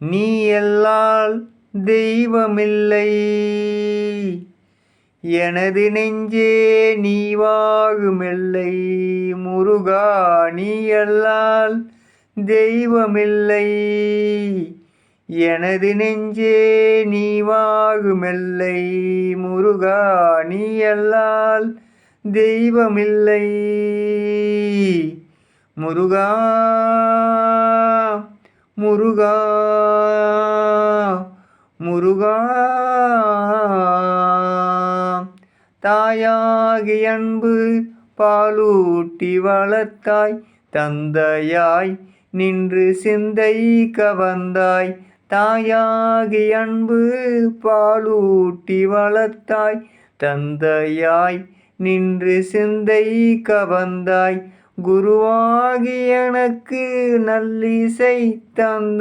நீ எல்லால் தெய்வமில்லை. எனது நெஞ்சே நீ வாகுமில்லை முருகா நீ எல்லால் தெய்வமில்லை. எனது நெஞ்சே நீ வாகுமில்லை முருகா நீ எல்லால் தெய்வமில்லை. முருகா முருகா முருகா. தாயாகி அன்பு பாலூட்டி வளர்த்தாய் தந்தையாய் நின்று சிந்தை கவர்ந்தாய். தாயாகி அன்பு பாலூட்டி வளர்த்தாய் தந்தையாய் நின்று சிந்தை கவர்ந்தாய். குருவாகி எனக்கு நல்லிசை தந்த